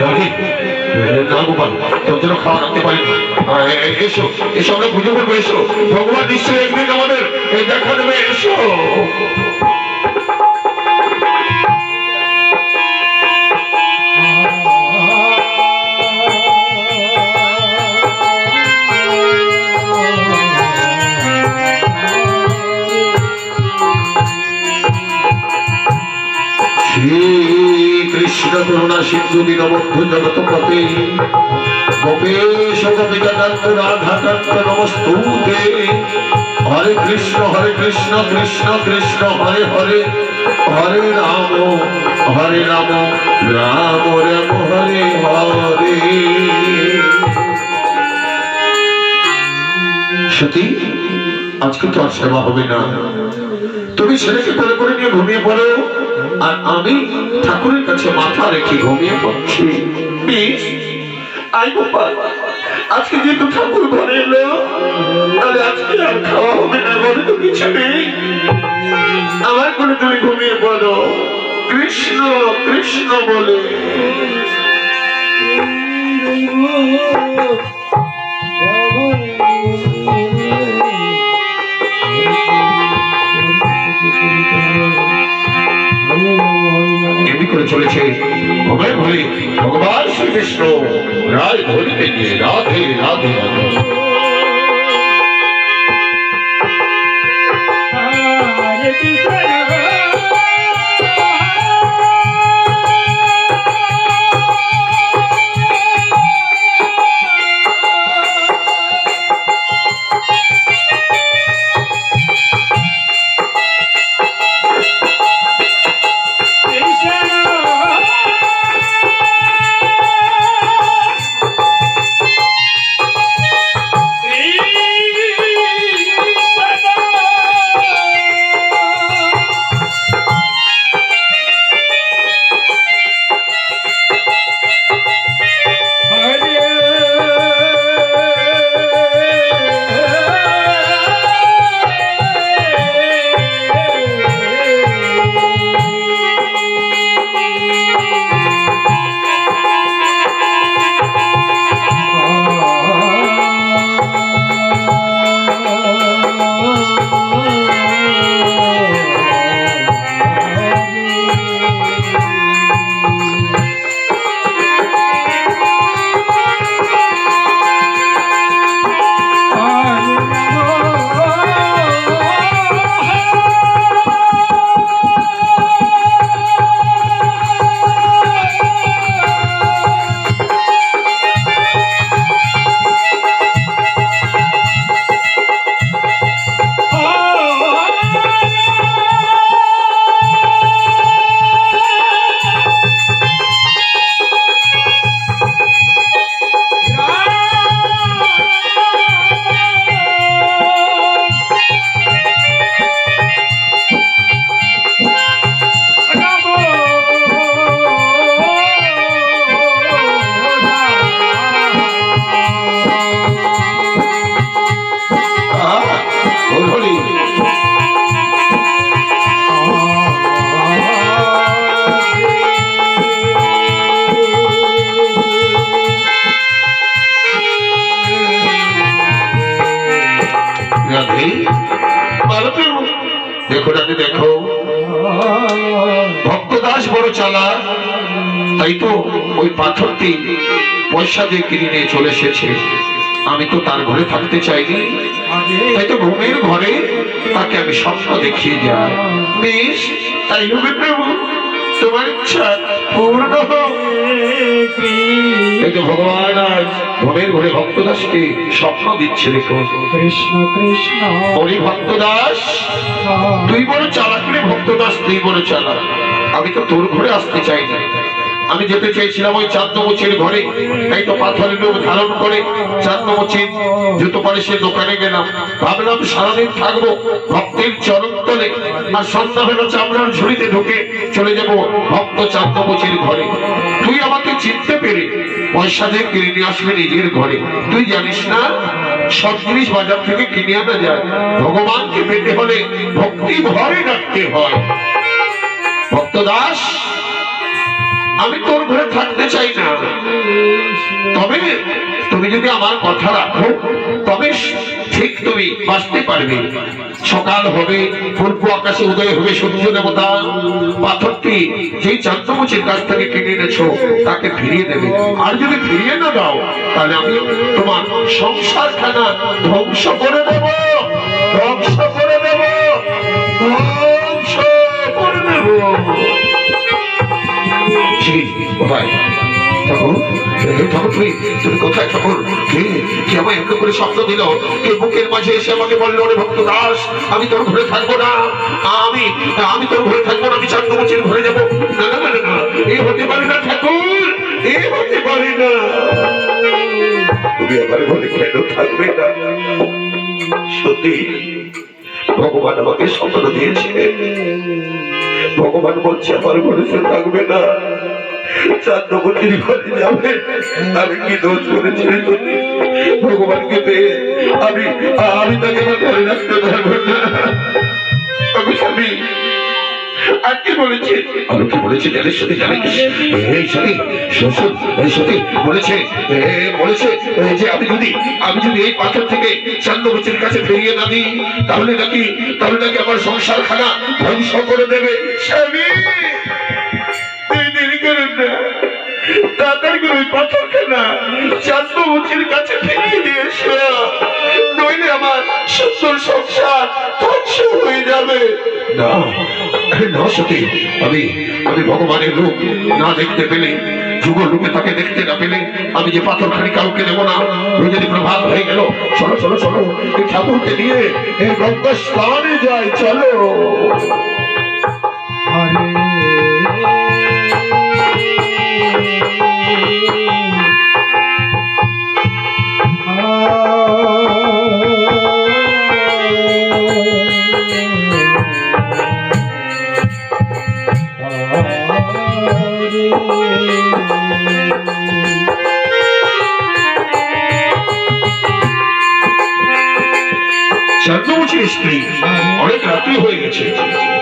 দেখি না গোপাল, তোর জন্য খাওয়া রাখতে পারি এসো এসো, আমরা পুজো করব, এসো। ভগবান নিশ্চয়ই একদিন আমাদের। দেখা দেবে, এসো। শ্রী কৃষ্ণ করুণা সিন্ধু দীনবন্ধু জগৎপতে। গোপেশ নমস্তুতে। হরে কৃষ্ণ হরে কৃষ্ণ কৃষ্ণ কৃষ্ণ, হরে হরে। হরে রাম হরে রাম রাম রাম, হরে হরে। সতী, আজকে তো আর সেবা হবে না। তুমি ছেলেকে কোলে করে নিয়ে ঘুমিয়ে পড়ো। আর আমি ঠাকুরের কাছে মাথা রেখে ঘুমিয়ে পড়ছি। বেশ আই গোপাল আজকে যেহেতু ঠাকুর ঘরে এলো, তাহলে আজকে আর খাওয়া হবে না, ঘরে তো কিছু নেই। আমার কোলে তুমি ঘুমিয়ে পড়ো। কৃষ্ণ কৃষ্ণ বলে। এমনি শ্রীকৃষ্ণ রায় ধরিতে গিয়ে রাধে রাধে রাধে। রাধে দেখো ভক্তদাস বড় চালা, তাই তো ওই পাথরটি পয়সা দিয়ে কিনে নিয়ে চলে এসেছে। আমি তো তার ঘরে থাকতে চাইনি। তাই তো ঘুমের ঘরে তাকে আমি স্বপ্ন দেখিয়ে যাই বেশ, তাই হবে প্রভু তোমার ইচ্ছা পূর্ণ হোক ভগবান আজ ঘুমের ঘরে ভক্তদাসকে স্বপ্ন দিচ্ছে দেখো কৃষ্ণ কৃষ্ণ। ওরে ভক্তদাস তুই বড় চালাক রে ভক্তদাস তুই বড় চালাক। আমি তো তোর ঘরে আসতে চাই না আমি যেতে চেয়েছিলাম ওই চাঁদমুচির ঘরে। তাই তো পাথরের রূপ ধারণ করে চাঁদমুচির জুতো পালিশের দোকানে গেলাম। ভাবলাম সারাদিন থাকব, ভক্তের চরণ তলে। আর সন্ধ্যা হলো চামড়ার ঝুড়িতে ঢুকে চলে যাব ভক্ত চাঁদমুচির ঘরে। তুই আমাকে চিনতে পেরে পয়সা দিয়ে কিনে নিয়ে আসবে নিজের ঘরে। তুই জানিস না সব জিনিস বাজার থেকে কিনে আনা যায়। ভগবানকে পেতে হলে ভক্তি ভরে রাখতে হয়। ভক্তদাস আমি তোর ঘরে থাকতে চাই না। তবে তুমি যদি আমার কথা রাখো, তবে ঠিক তুমি বাঁচতে পারবে। সকাল হবে, পূর্ব আকাশে উদয় হবে সূর্য দেবতা। পাথরটি যেই চান্দ্রমুচির কাছ থেকে কিনে এনেছো, তাকে ফিরিয়ে দেবে। আর যদি ফিরিয়ে না দাও, তাহলে আমি তোমার সংসার খানা ধ্বংস করে দেব। ধ্বংস করে দেব। ধ্বংস করে দেব। ছি, ভাই ঠাকুর এ তুমি কোথায় ঠাকুর? কে? কে আমায় করে দিল? কে বুকের মাঝে এসে আমাকে বলল ভক্ত দাস আমি তোর ঘরে থাকব না। আমি আমি তোর ঘরে থাকব না আমি ঘরে যাব। না না না, না এ হতে পারে না ঠাকুর এ হতে পারে না। তুমি আমার ঘরে কেন থাকবে না? সত্যি ভগবান আমাকে স্বপ্ন দিয়েছে। ভগবান বলছে আমার ঘরে সে থাকবে না। আমি ভগবানকে পেয়ে আমি আমি তাকে রাখতে পারব না। যদি আমি যদি এই পাথর থেকে কাছে ফিরিয়ে তাহলে নাকি তাহলে নাকি আমার সংসার খানা ধ্বংস করে দেবে। স্বামী! তুই দেরি করেন না তাড়াতাড়ি করে ওই পাথরখানা চান্দবচির কাছে ফিরিয়ে দিয়ে এসো নইলে আমার সুন্দর সংসার ধ্বংস হয়ে যাবে। না না সত্যি আমি আমি ভগবানের রূপ না দেখতে পেলে যুগল রূপে তাকে দেখতে না পেলে আমি যে পাথর খানি কাউকে দেবো না। যদি প্রভাত হয়ে গেল। চলো চলো চলো এই ঠাকুরকে নিয়ে এই গঙ্গা স্নানে যাই চলো। চন্দ্রমুখীর স্ত্রী অনেক রাত্রি হয়ে গেছে।